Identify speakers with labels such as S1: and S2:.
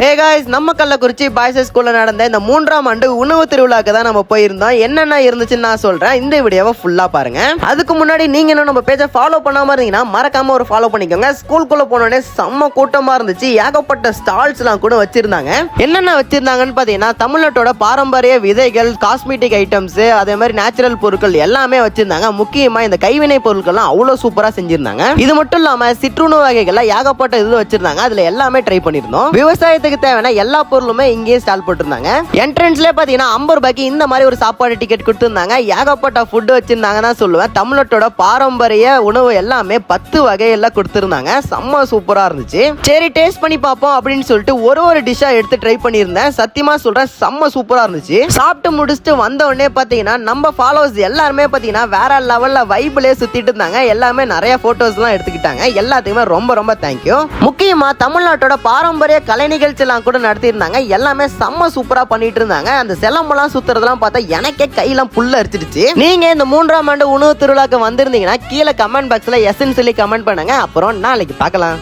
S1: Hey guys நம்ம Kallakurichi boys ஸ்கூலில் நடந்த இந்த மூன்றாம் ஆண்டு உணவு திருவிழாக்கு தான் நம்ம போயிருந்தோம். என்னென்ன இருந்துச்சுன்னு நான் சொல்கிறேன் இந்த வீடியோவை ஃபுல்லாக பாருங்க. அதுக்கு முன்னாடி நீங்கள் இன்னும் நம்ம பேஜை ஃபாலோ பண்ணாமல் இருந்தீங்கன்னா மறக்காம ஒரு ஃபாலோ பண்ணிக்கோங்க. ஸ்கூலுக்குள்ளே போனோடனே செம்ம கூட்டமாக இருந்துச்சு. ஏகப்பட்ட ஸ்டால்ஸ்லாம் கூட வச்சுருந்தாங்க. என்னென்ன வச்சுருந்தாங்கன்னு பார்த்தீங்கன்னா தமிழ்நாட்டோட பாரம்பரிய விதைகள் காஸ்மெட்டிக் ஐட்டம்ஸ் அதே மாதிரி நேச்சுரல் பொருட்கள் எல்லாமே வச்சுருந்தாங்க. முக்கியமாக இந்த கைவினை பொருட்கள்லாம் அவ்வளோ சூப்பராக செஞ்சுருந்தாங்க. இது மட்டும் இல்லாமல் சிற்றுணவு வகைகள்லாம் ஏகப்பட்ட இது வச்சுருந்தாங்க. அதில் எல்லாமே ட்ரை பண்ணியிருந்தோம். விவசாயத்தை விவசாயத்துக்கு தேவையான எல்லா பொருளுமே இங்கேயே ஸ்டால் போட்டிருந்தாங்க. என்ட்ரன்ஸ்ல பாத்தீங்கன்னா ஐம்பது ரூபாய்க்கு இந்த மாதிரி ஒரு சாப்பாடு டிக்கெட் கொடுத்துருந்தாங்க. ஏகப்பட்ட ஃபுட் வச்சிருந்தாங்க தான் சொல்லுவேன். தமிழ்நாட்டோட பாரம்பரிய உணவு எல்லாமே பத்து வகையெல்லாம் கொடுத்திருந்தாங்க. செம்ம சூப்பரா இருந்துச்சு. சரி டேஸ்ட் பண்ணி பார்ப்போம் அப்படின்னு சொல்லிட்டு ஒரு ஒரு டிஷ்ஷா எடுத்து ட்ரை பண்ணியிருந்தேன். சத்தியமா சொல்றேன் செம்ம சூப்பரா இருந்துச்சு. சாப்பிட்டு முடிச்சுட்டு வந்த உடனே பாத்தீங்கன்னா நம்ம ஃபாலோவர்ஸ் எல்லாருமே பாத்தீங்கன்னா வேற லெவல்ல வைபிளே சுத்திட்டு இருந்தாங்க. எல்லாமே நிறைய போட்டோஸ் எல்லாம் எடுத்துக்கிட்டாங்க. எல்லாத்துக்குமே ரொம்ப ரொம்ப தேங்க்யூ முக்கியமா தமிழ்நாட்டோட பாரம்பரிய கலை நிகழ்ச்சி நிகழ்ச்சியெல்லாம் கூட நடத்தியிருந்தாங்க. எல்லாமே செம்ம சூப்பரா பண்ணிட்டு இருந்தாங்க அந்த சிலம்பெல்லாம் சுத்துறதெல்லாம் பார்த்தா எனக்கே கையெல்லாம் புல்ல அரிச்சிடுச்சு. நீங்க இந்த மூன்றாம் ஆண்டு உணவு திருவிழாக்கு வந்திருந்தீங்கன்னா கீழே கமெண்ட் பாக்ஸ்ல எஸ்ன்னு சொல்லி கமெண்ட் பண்ணுங்க. அப்புறம் நாளைக்கு பார்க்கலாம்.